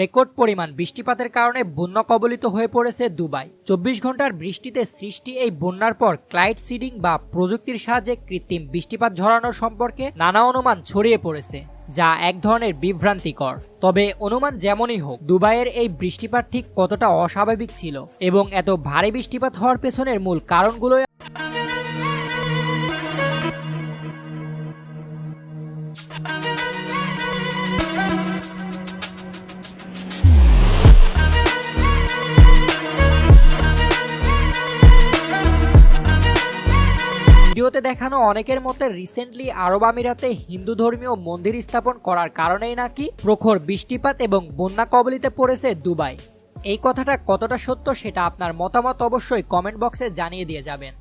Record পরিমাণ বৃষ্টিপাতের কারণে বন্যা কবলিত হয়ে পড়েছে দুবাই। চব্বিশ ঘণ্টার বৃষ্টিতে সৃষ্টি এই বন্যার পর ক্লাইড সিডিং বা প্রযুক্তির সাহায্যে কৃত্রিম বৃষ্টিপাত ঝরানোর সম্পর্কে নানা অনুমান ছড়িয়ে পড়েছে, যা এক ধরনের বিভ্রান্তিকর। তবে অনুমান যেমনই হোক, দুবাইয়ের এই বৃষ্টিপাত ঠিক কতটা অস্বাভাবিক ছিল এবং এত ভারী বৃষ্টিপাত হওয়ার পেছনের মূল কারণগুলো ভিডিওতে দেখানো অনেকের মতে রিসেন্টলি আরব আমিরাতে হিন্দু ধর্মীয় মন্দির স্থাপন করার কারণেই নাকি প্রখর বৃষ্টিপাত এবং বন্যা কবলিতে পড়েছে দুবাই। এই কথাটা কতটা সত্য সেটা আপনার মতামত অবশ্যই কমেন্ট বক্সে জানিয়ে দিয়ে যাবেন।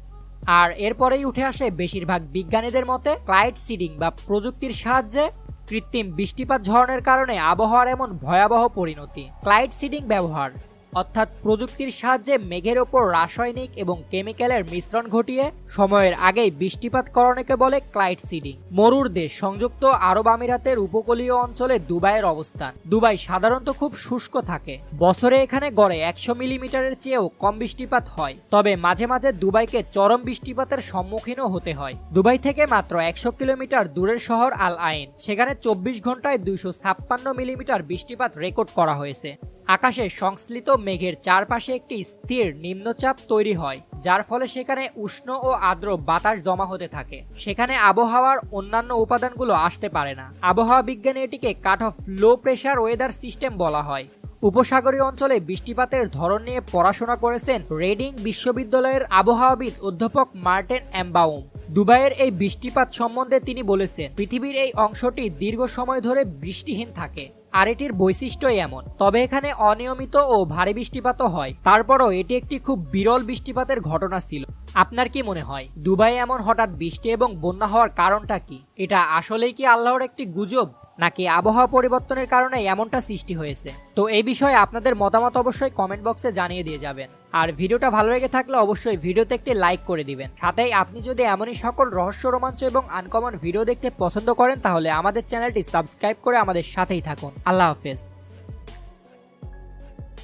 আর এরপরেই উঠে আসে বেশিরভাগ বিজ্ঞানীদের মতে ক্লাইড সিডিং বা প্রযুক্তির সাহায্যে কৃত্রিম বৃষ্টিপাত ঝরনের কারণে আবহাওয়ার এমন ভয়াবহ পরিণতি। ক্লাইড সিডিং ব্যবহার অর্থাৎ প্রযুক্তির সাহায্যে মেঘের ওপর রাসায়নিক এবং কেমিক্যালের মিশ্রণ ঘটিয়ে সময়ের আগেই বৃষ্টিপাত করণকে বলে ক্লাইড সিডিং। মরুর দেশ সংযুক্ত আরব আমিরাতের উপকূলীয় অঞ্চলে দুবাইয়ের অবস্থান। দুবাই সাধারণত খুব শুষ্ক থাকে। বছরে এখানে গড়ে একশো মিলিমিটারের চেয়েও কম বৃষ্টিপাত হয়। তবে মাঝে মাঝে দুবাইকে চরম বৃষ্টিপাতের সম্মুখীনও হতে হয়। দুবাই থেকে মাত্র একশো কিলোমিটার দূরের শহর আল আইন। সেখানে চব্বিশ ঘন্টায় দুইশো ছাপ্পান্ন মিলিমিটার বৃষ্টিপাত রেকর্ড করা হয়েছে। আকাশে সংশ্লিত মেঘের চারপাশে একটি স্থির নিম্নচাপ তৈরি হয়, যার ফলে সেখানে উষ্ণ ও আর্দ্র বাতাস জমা হতে থাকে। সেখানে আবহাওয়ার অন্যান্য উপাদানগুলো আসতে পারে না। আবহাওয়া বিজ্ঞানে এটিকে cut off low pressure weather system বলা হয়। উপসাগরীয় অঞ্চলে বৃষ্টিপাতের ধরন নিয়ে পড়াশোনা করেছেন রেডিং বিশ্ববিদ্যালয়ের আবহাওয়াবিদ অধ্যাপক মার্টেন অ্যাম্বাউম। দুবাইয়ের এই বৃষ্টিপাত সম্বন্ধে তিনি বলেছেন, পৃথিবীর এই অংশটি দীর্ঘ সময় ধরে বৃষ্টিহীন থাকে। আর এটির বৈশিষ্ট্যই এমন। তবে এখানে অনিয়মিত ও ভারী বৃষ্টিপাতও হয়। তারপরও এটি একটি খুব বিরল বৃষ্টিপাতের ঘটনা ছিল। আপনার কি মনে হয় দুবাই এমন হঠাৎ বৃষ্টি এবং বন্যা হওয়ার কারণটা কি? এটা আসলেই কি আল্লাহর একটি গুজব, নাকি আবহাওয়া পরিবর্তনের কারণে এমনটা সৃষ্টি হয়েছে? তো এই বিষয়ে আপনাদের মতামত অবশ্যই কমেন্ট বক্সে জানিয়ে দিয়ে যাবেন। আর ভিডিওটা ভালো লেগে থাকলে অবশ্যই ভিডিওতে একটি লাইক করে দিবেন। সাথেই আপনি যদি এমনই সকল রহস্য, রোমাঞ্চ এবং আনকমন ভিডিও দেখতে পছন্দ করেন, তাহলে আমাদের চ্যানেলটি সাবস্ক্রাইব করে আমাদের সাথেই থাকুন। আল্লাহ হাফেজ।